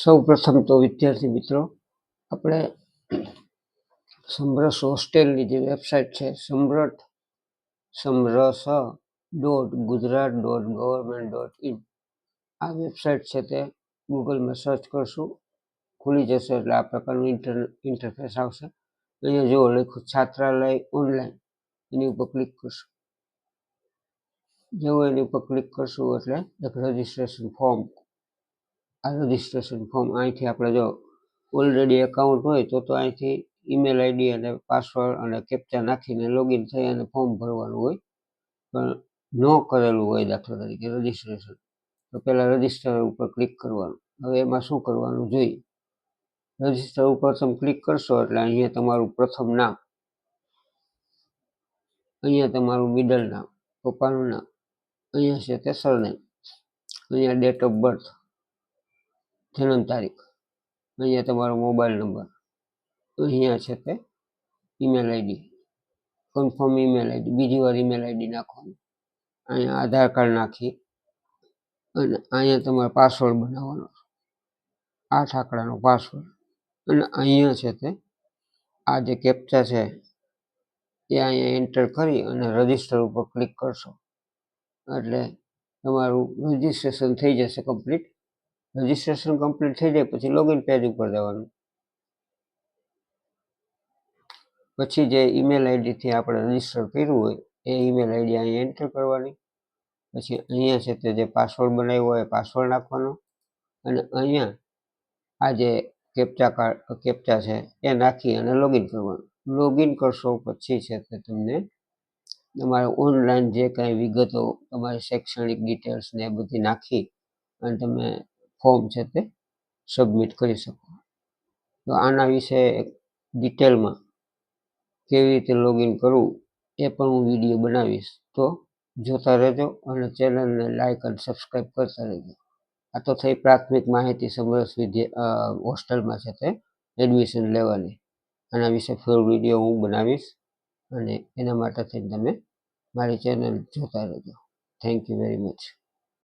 સૌ પ્રથમ તો વિદ્યાર્થી મિત્રો, આપણે સમરસ હોસ્ટેલની જે વેબસાઇટ છે, Samarth Samras dot Gujarat dot government dot in. આ વેબસાઇટ છે તે ગૂગલમાં સર્ચ કરશું, ખુલી જશે એટલે આ પ્રકારનું ઇન્ટર, ઇન્ટરફેસ આવશે. અહીંયા જો લખ્યું છાત્રાલય ઓનલાઈન, એની ઉપર ક્લિક કરશું. જેવું એની ઉપર ક્લિક કરશું એટલે એક રજિસ્ટ્રેશન ફોર્મ આ રજિસ્ટ્રેશન ફોર્મ અહીંથી આપણે જો ઓલરેડી એકાઉન્ટ હોય તો તો અહીંથી ઈમેલ આઈડી અને પાસવર્ડ અને કેપ્ચા નાખીને લોગિન થઈ અને ફોર્મ ભરવાનું હોય. પણ ન કરેલું હોય દાખલા તરીકે રજિસ્ટ્રેશન તો પહેલાં રજિસ્ટર ઉપર ક્લિક કરવાનું. હવે એમાં શું કરવાનું જોઈએ? રજિસ્ટર ઉપર તમે ક્લિક કરશો એટલે અહીંયા તમારું પ્રથમ નામ, અહીંયા તમારું મિડલ નામ, પપ્પાનું નામ, અહીંયા છે તે સરનેમ અહીંયા ડેટ ઓફ બર્થ જન્મ તારીખ. અહીંયા તમારો મોબાઈલ નંબર અહીંયા છે તે email ID confirm email ID બીજી વાર ઈમેલ આઈડી નાખવાનું. અહીંયા આધાર કાર્ડ નાખી. અને અહીંયા તમારે પાસવર્ડ બનાવવાનો. આઠ આંકડાનો પાસવર્ડ અને અહીંયા છે તે આ જે કેપ્ચા છે, એ અહીંયા એન્ટર કરી અને રજિસ્ટર ઉપર ક્લિક કરશો. એટલે તમારું રજિસ્ટ્રેશન થઈ જશે કમ્પ્લીટ રજિસ્ટ્રેશન કમ્પ્લીટ થઈ જાય, પછી લોગિન પેજ ઉપર જવાનું. પછી જે ઈમેલ આઈડીથી આપણે રજિસ્ટર કર્યું હોય, એ ઈમેલ આઈડી અહીંયા એન્ટર કરવાની. પછી અહીંયા છે તે જે પાસવર્ડ બનાવ્યો હોય, એ પાસવર્ડ નાખવાનો. અને અહીંયા આ જે કેપ્ચા કાર્ડ કેપ્ચા છે, એ નાખી અને લોગિન કરવાનું. લોગિન કરશો પછી છે તે તમને તમારે ઓનલાઈન જે કાંઈ વિગતો, તમારી શૈક્ષણિક ડિટેલ્સ ને એ બધી નાખી અને તમે ફોર્મ છે તે સબમિટ કરી શકો. તો આના વિશે ડિટેલમાં કેવી રીતે લોગિન કરવું એ પણ હું વીડિયો બનાવીશ. તો જોતા રહેજો અને ચેનલને લાઇક અને સબસ્ક્રાઈબ કરતા રહેજો. આ તો થઈ પ્રાથમિક માહિતી સમરસ વિદ્યા હોસ્ટેલમાં છે તે એડમિશન લેવાની. આના વિશે ફૂલ વીડિયો હું બનાવીશ અને એના માટે થઈને તમે મારી ચેનલ જોતા રહેજો. Thank you very much